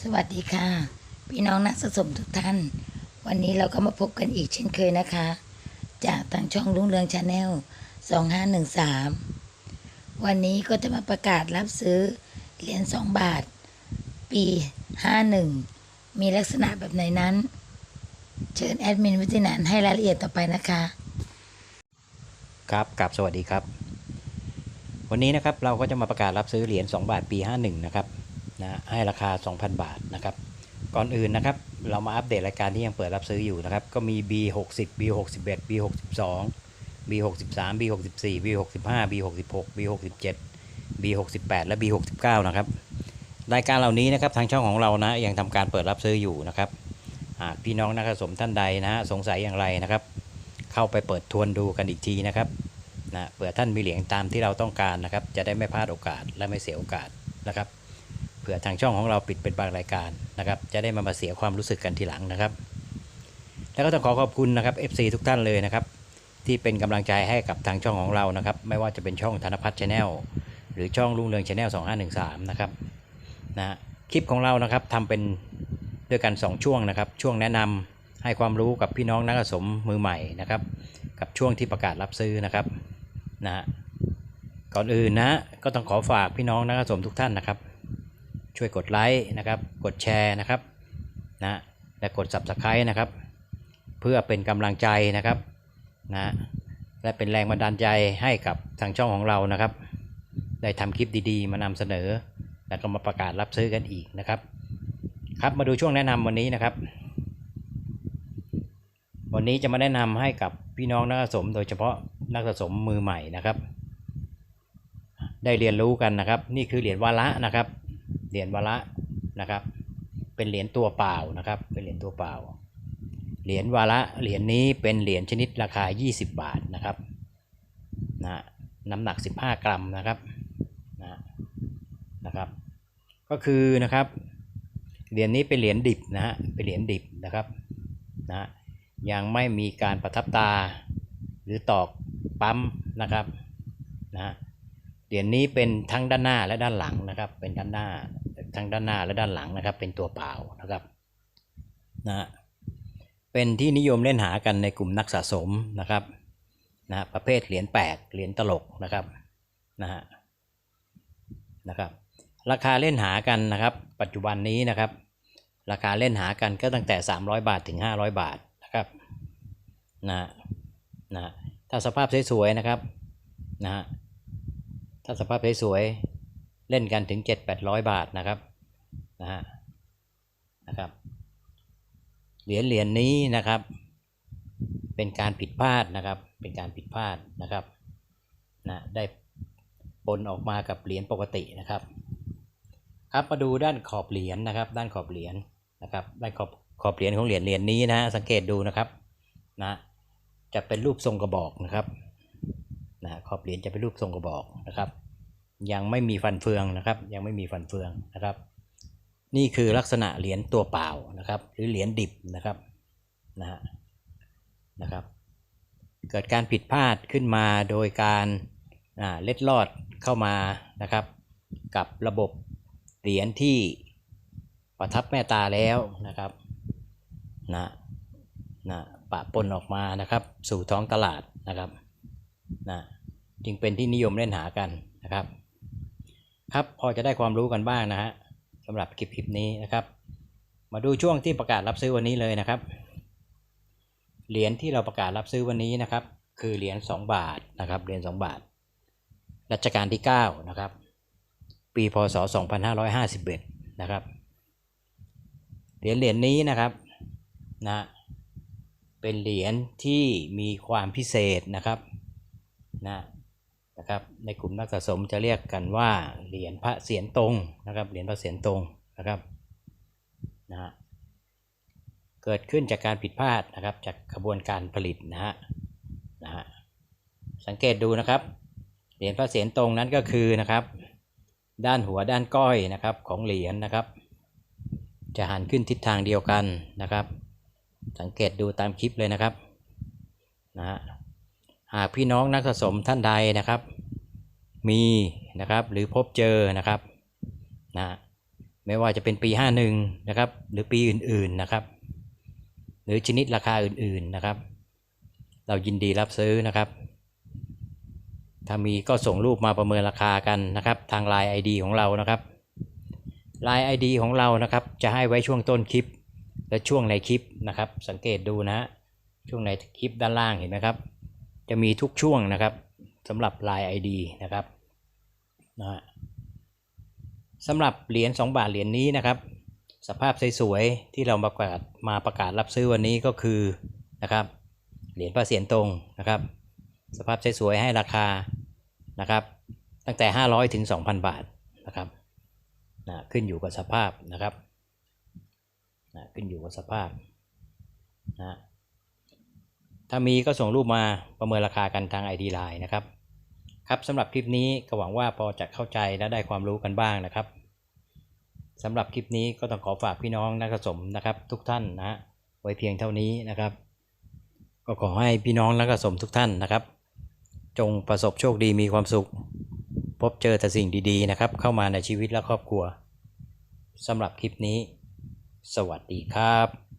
สวัสดีค่ะ พี่น้องนักสะสมทุกท่าน วันนี้เราก็มาพบกันอีกเช่นเคยนะคะ จากทางช่องรุ่งเรืองชาแนล2513 วันนี้ก็จะมาประกาศรับซื้อเหรียญ2บาท ปี 51 มีลักษณะแบบไหนนั้น เชิญแอดมินวิทยานให้รายละเอียดต่อไปนะคะ ครับกับสวัสดีครับ วันนี้นะครับเราก็จะมาประกาศรับซื้อเหรียญ2บาทปี 51 นะครับ นะให้ราคา 2,000 บาทนะครับ ก่อนอื่นนะครับ เรามาอัปเดตรายการที่ยังเปิดรับซื้ออยู่นะครับ ก็มี B60 B61 B62 B63 B64 B65 B66 B67 B68 และ B69 นะครับรายการเหล่านี้นะครับทางช่องของเรานะยังทำการเปิดรับซื้ออยู่นะครับหากพี่น้องนักสะสมท่านใดนะฮะสงสัยอย่างไรนะครับ เข้าไปเปิดทวนดูกันอีกทีนะครับนะเผื่อท่านมีเหรียญตามที่เราต้องการนะครับ จะได้ไม่พลาดโอกาสและไม่เสียโอกาสนะครับ เผื่อทางช่องของเราปิดเป็นบางรายการนะครับ จะได้มามาเสียความรู้สึกกันทีหลังนะครับ แล้วก็ต้องขอขอบคุณนะครับ FC ทุกท่านเลยนะครับ ที่เป็นกำลังใจให้กับทางช่องของเรานะครับ ไม่ว่าจะเป็นช่องธนพัฒน์ชาแนลหรือช่องรุ่งเรืองชาแนล2513 นะครับนะคลิปของเรานะครับทำเป็นด้วยกัน 2 ช่วงนะครับ ช่วงแนะนำให้ความรู้กับพี่น้องนักสะสมมือใหม่นะครับ กับช่วงที่ประกาศรับซื้อนะครับนะฮะก่อนอื่นนะก็ต้องขอฝากพี่น้องนักสะสมทุกท่านนะครับ ช่วยกดไลค์นะครับ กดแชร์นะครับนะและกด Subscribe นะครับ เพื่อเป็นกำลังใจนะครับนะและเป็นแรงบันดาลใจให้กับทางช่องของเรานะครับ ได้ทำคลิปดีๆ มานำเสนอ แล้วก็มาประกาศรับซื้อกันอีกนะครับ ครับมาดูช่วงแนะนำวันนี้นะครับ วันนี้จะมาแนะนำให้กับพี่น้องนักสะสม โดยเฉพาะนักสะสมมือใหม่นะครับ ได้เรียนรู้กันนะครับ นี่คือเหรียญวาระนะครับ เหรียญวาระนะครับ เป็นเหรียญตัวเปล่านะครับ เป็นเหรียญตัวเปล่า เหรียญวาระเหรียญนี้เป็นเหรียญชนิดราคา 20 บาทนะครับนะน้ำหนัก 15 กรัมนะครับนะนะครับ ก็คือนะครับ เหรียญนี้เป็นเหรียญดิบนะฮะ เป็นเหรียญดิบนะครับนะยังไม่มีการประทับตาหรือตอกปั๊มนะครับนะ เหรียญนี้เป็นทั้งด้านหน้าและด้านหลังนะครับ เป็นด้านหน้าทั้งด้านหน้าและด้านหลังนะครับ เป็นตัวเปล่านะครับนะเป็นที่นิยมเล่นหากันในกลุ่มนักสะสมนะครับนะประเภทเหรียญแปลกเหรียญตลกนะครับนะฮะนะครับ ราคาเล่นหากันนะครับ ปัจจุบันนี้นะครับ ราคาเล่นหากันก็ตั้งแต่ 300 บาทถึง 500 บาทนะครับนะนะถ้าสภาพสวยๆนะครับนะฮะ ถ้าสภาพสวยๆเล่นกันถึง 7-800 บาทนะครับนะฮะนะครับเหรียญเหรียญนี้นะครับ เป็นการผิดพลาดนะครับ เป็นการผิดพลาดนะครับนะได้ปนออกมากับเหรียญปกตินะครับครับมาดูด้านขอบเหรียญนะครับ ด้านขอบเหรียญนะครับด้านขอบขอบเหรียญของเหรียญเหรียญนี้นะฮะสังเกตดูนะครับนะจะเป็นรูปทรงกระบอกนะครับ นะขอบเหรียญจะเป็นรูปทรงกระบอกนะครับ ยังไม่มีฟันเฟืองนะครับ ยังไม่มีฟันเฟืองนะครับ นี่คือลักษณะเหรียญตัวเปล่านะครับ หรือเหรียญดิบนะครับนะฮะนะครับ เกิดการผิดพลาดขึ้นมาโดยการเล็ดลอดเข้ามานะครับ กับระบบเหรียญที่ประทับแม่ตาแล้วนะครับนะนะปะปนออกมานะครับ สู่ท้องตลาดนะครับ นะจึงเป็นที่นิยมเล่นหากันนะครับ ครับพอจะได้ความรู้กันบ้างนะฮะสำหรับคลิปคลิปนี้นะครับ มาดูช่วงที่ประกาศรับซื้อวันนี้เลยนะครับ เหรียญที่เราประกาศรับซื้อวันนี้นะครับ คือเหรียญ2บาทนะครับเหรียญ2บาทรัชกาลที่9นะครับปีพศ 2551นะครับเหรียญเหรียญนี้นะครับนะเป็นเหรียญที่มีความพิเศษนะครับ นะนะครับในกลุ่มนักสะสมจะเรียกกันว่าเหรียญพระเศียรตรงนะครับเหรียญพระเศียรตรงนะครับนะฮะเกิดขึ้นจากการผิดพลาดนะครับจากกระบวนการผลิตนะฮะนะฮะสังเกตดูนะครับเหรียญพระเศียรตรงนั้นก็คือนะครับด้านหัวด้านก้อยนะครับของเหรียญนะครับ จะหันขึ้นทิศทางเดียวกันนะครับ สังเกตดูตามคลิปเลยนะครับนะฮะ พี่น้องนักสะสมท่านใดนะครับ มีนะครับหรือพบเจอนะครับนะไม่ว่าจะเป็นปี 51 นะครับ หรือปีอื่นๆนะครับ หรือชนิดราคาอื่นๆนะครับ เรายินดีรับซื้อนะครับ ถ้ามีก็ส่งรูปมาประเมินราคากันนะครับ ทาง Line ID ของเรานะครับ Line ID ของเรานะครับ จะให้ไว้ช่วงต้นคลิป และช่วงในคลิปนะครับ สังเกตดูนะ ช่วงในคลิปด้านล่างเห็นไหมครับ จะมีทุกช่วงนะครับสำหรับ Line ID นะครับนะฮะสำหรับเหรียญ2 บาทเหรียญนี้นะครับ สภาพสวยๆที่เรามาประกาศมาประกาศรับซื้อวันนี้ก็คือนะครับเหรียญพระเศียรตรงนะครับ สภาพสวยๆให้ราคานะครับตั้งแต่ 500 ถึง 2,000 บาทนะครับนะขึ้นอยู่กับสภาพนะครับนะขึ้นอยู่กับสภาพนะ ถ้ามีก็ส่งรูปมาประเมินราคากันทาง ID Line นะครับครับสำหรับคลิปนี้ก็หวังว่าพอจะเข้าใจและได้ความรู้กันบ้างนะครับสำหรับคลิปนี้ก็ต้องขอฝากพี่น้องนักสะสมนะครับ ทุกท่านนะฮะไว้เพียงเท่านี้นะครับ ก็ขอให้พี่น้องและก็สมทุกท่านนะครับ จงประสบโชคดีมีความสุข พบเจอแต่สิ่งดีๆนะครับ เข้ามาในชีวิตและครอบครัวสำหรับคลิปนี้ สวัสดีครับ